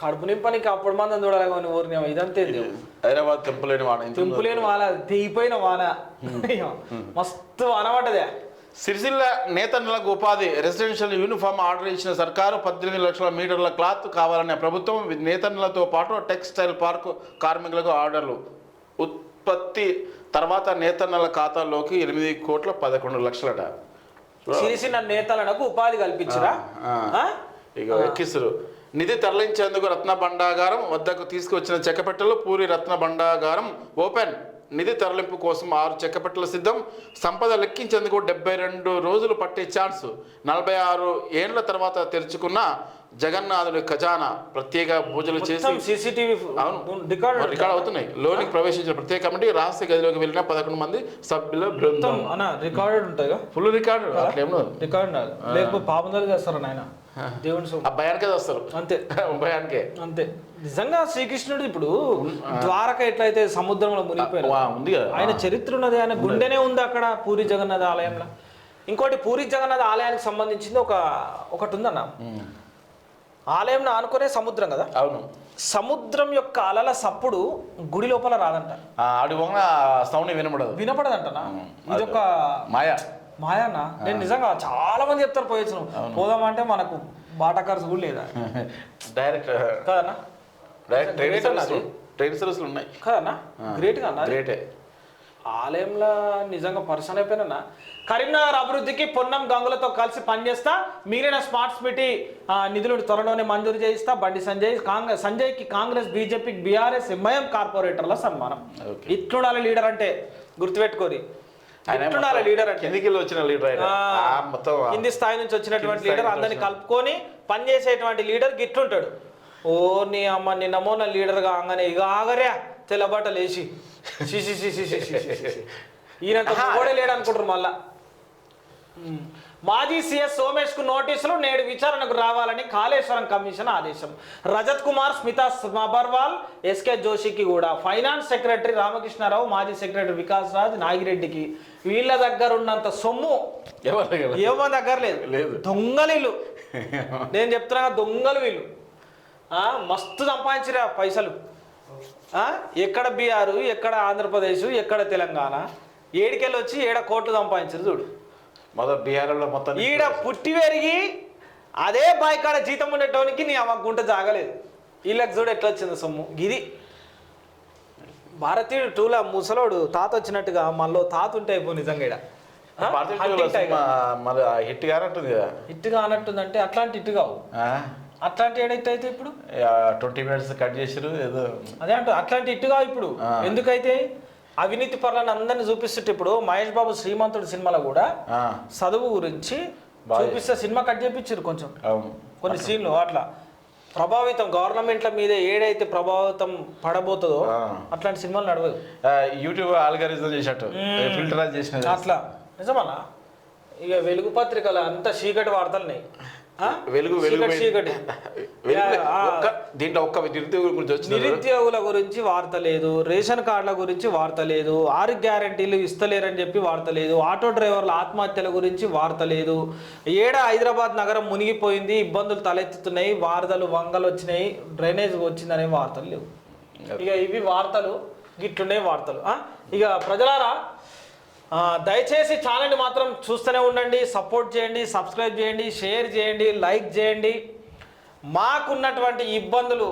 కడుపు నింపనికి అప్పుడు మందం చూడాలి ఊరిని ఇదంతేంది హైదరాబాద్ తెంపులేని ఇంత తెంపులేని వాన తెగిపోయిన వాన. మస్తు వాన పడ్డదే. సిరిసిల్ల నేతన్నలకు ఉపాధి రెసిడెన్షియల్ యూనిఫామ్ ఆర్డర్ ఇచ్చిన సర్కారు పద్దెనిమిది లక్షల మీటర్ల క్లాత్ కావాలనే ప్రభుత్వం నేతన్నలతో పాటు టెక్స్టైల్ పార్క్ కార్మికులకు ఆర్డర్లు. ఉత్పత్తి తర్వాత నేతన్నల ఖాతాల్లోకి ఎనిమిది కోట్ల పదకొండు లక్షలట. సిరిసిన నేతలకు ఉపాధి కల్పించరా. ఇక ఎక్కిస్తారు. నిధి తరలించేందుకు రత్న భండాగారం వద్దకు తీసుకొచ్చిన చెక్కపెట్టెలు పూరి రత్న భండాగారం ఓపెన్. నిధి తరలింపు కోసం ఆరు చెక్కపెట్టెలు సిద్ధం. సంపద లెక్కించేందుకు డెబ్బై రెండు రోజులు పట్టే ఛాన్స్. నలభై ఆరు ఏండ్ల తర్వాత తెరుచుకున్న జగన్నాథుడి ఖజానా ప్రత్యేక పూజలు చేసి సీసీటీవీ అవును. రికార్డు రికార్డ్ అవుతున్నాయి. లోనికి ప్రవేశించిన ప్రత్యేక కమిటీ రహస్య గదిలోకి వెళ్ళిన పదకొండు మంది సభ్యుల బృందం. రికార్డెడ్ ఉంటాయిగా? Full record. రికార్డ్ లేకపోతే చేస్తారు నాయన? దేవుని. ఆ భయానికే వస్తారు. అంతే. భయానికే. అంతే. నిజంగా శ్రీకృష్ణుడు ఇప్పుడు ద్వారక ఎట్లయితే సముద్రంలో మునిగిపోయాడు వా, ఉంది కదా. ఆయన చరిత్ర ఉన్నది. ఆయన గుండెనే ఉంది అక్కడ పూరి జగన్నాథ ఆలయంలో. ఇంకోటి పూరి జగన్నాథ ఆలయానికి సంబంధించింది ఒక ఒకటి ఉందన్న ఆలయంలో ఆనుకునే సముద్రం కదా? అవును. సముద్రం యొక్క అలల సప్పుడు గుడి లోపల రాదంట. ఆడి సౌండ్ వినపడదు. వినపడదంటనా? ఇదొక మాయ. మాయానా నేను నిజంగా చాలా మంది చెప్తారు పోయొచ్చు పోదామంటే మనకు బాటా ఖర్చు కూడా లేదా? డైరెక్ట్ కదన్నా? డైరెక్ట్ ట్రైన్ సర్వీసులు అన్నది. ట్రైన్ సర్వీసులు ఉన్నాయి. కదన్నా? గ్రేట్గా అన్నా గ్రేటే ఆలయంలో నిజంగా పర్సన్ అయిపోయినా కరీంనగర్ అభివృద్ధికి పొన్నం గంగులతో కలిసి పనిచేస్తా మిగిలిన స్మార్ట్ సిటీ ఆ, నిధులు త్వరలోనే మంజూరు చేయిస్తా బండి సంజయ్ కాంగ్రెస్ సంజయ్కి కాంగ్రెస్ బీజేపీకి బీఆర్ఎస్ ఎంఐఎం కార్పొరేటర్ల సన్మానం. ఇట్లుండాలి లీడర్ అంటే గుర్తుపెట్టుకోరి. లీడర్ అంటే. వచ్చిన లీడర్ కింది స్థాయి నుంచి వచ్చినటువంటి లీడర్ అందరిని కలుపుకొని పనిచేసేటువంటి లీడర్ గిట్లుంటాడు. ఓ నీ అమ్మ నీ నమోన లీడర్ కాగానే ఇక ఆగరే తెల్లబాట లేచి. ఈయన కూడా లేడనుకుంటారు మళ్ళా. మాజీ సీఎస్ సోమేష్కు నోటీసులు నేడు విచారణకు రావాలని కాళేశ్వరం కమిషన్ ఆదేశం. రజత్ కుమార్ స్మితా అబర్వాల్ ఎస్కే జోషికి కూడా. ఫైనాన్స్ సెక్రటరీ రామకృష్ణారావు మాజీ సెక్రటరీ వికాస్ రాజ్ నాగిరెడ్డికి. వీళ్ళ దగ్గర ఉన్నంత సొమ్ము ఎవరి దగ్గర? ఏమో దగ్గర లేదు. దొంగలు నేను చెప్తున్నా దొంగలు వీళ్ళు. ఆ, మస్తు సంపాదించిరా పైసలు. ఆ, ఎక్కడ బీహారు ఎక్కడ ఆంధ్రప్రదేశ్ ఎక్కడ తెలంగాణ? ఏడికెళ్ళి వచ్చి ఏడ కోట్లు సంపాదించారు చూడు. మొదటి బీహార్లో మొత్తం ఈడ పుట్టి పెరిగి అదే బాయికాడ జీతం ఉండేటోనికి నీ అమ్మ గుంట జాగలేదు. వీళ్ళకి చూడు ఎట్లా వచ్చింది సొమ్ము. ఇది భారతీయుడు టూలా ముసలోడు తాత వచ్చినట్టుగా మనలో తాత ఉంటే అయిపో నిజంగా. మరి హిట్ గారంటుంది కదా. ఇట్టుగా అన్నట్టుందంటే అట్లాంటి ఇట్టు కావు. అట్లాంటి ఏడైతే అయితే ఇప్పుడు? ట్వంటీ మినిట్స్ కట్ చేసిరు ఏదో అదే అంటూ అట్లాంటి ఇట్టు కావు ఇప్పుడు. ఎందుకైతే? అవినీతి పరులను అందరిని చూపిస్తుంటే ఇప్పుడు మహేష్ బాబు శ్రీమంతుడు సినిమాలో కూడా చదువు గురించి చూపిస్తే సినిమా కట్ చేపించారు కొంచెం. కొన్ని సీన్లు అట్లా. ప్రభావితం గవర్నమెంట్ల మీద ఏడైతే ప్రభావితం పడబోతుందో. అట్లాంటి సినిమాలు నడవదు. యూట్యూబ్ ఆల్గారిజం చేసినట్టు. ఫిల్టర్ చేసినది. అట్లా. నిజమన్నా ఇక వెలుగు పత్రికలు అంత చీకటి వార్తలున్నాయి? వెలుగు వెలుగు చీకటి దీంట్లో ఒక్క నిరుద్యోగుల గురించి వచ్చింది? నిరుద్యోగుల గురించి వార్త లేదు. రేషన్ కార్డుల గురించి వార్త లేదు. ఆరు గ్యారంటీలు ఇస్తలేరని చెప్పి వార్త లేదు. ఆటో డ్రైవర్ల ఆత్మహత్యల గురించి వార్త లేదు. ఏడ హైదరాబాద్ నగరం మునిగిపోయింది. ఇబ్బందులు తలెత్తుతున్నాయి. వారదలు వంగలు వచ్చినాయి. డ్రైనేజ్ వచ్చిందనే వార్తలు లేవు. ఇక ఇవి వార్తలు గిట్లుండే వార్తలు? ఇక ప్రజలారా దయచేసి ఛానల్ని మాత్రం చూస్తూనే ఉండండి సపోర్ట్ చేయండి సబ్స్క్రైబ్ చేయండి షేర్ చేయండి లైక్ చేయండి. మాకున్నటువంటి ఇబ్బందులు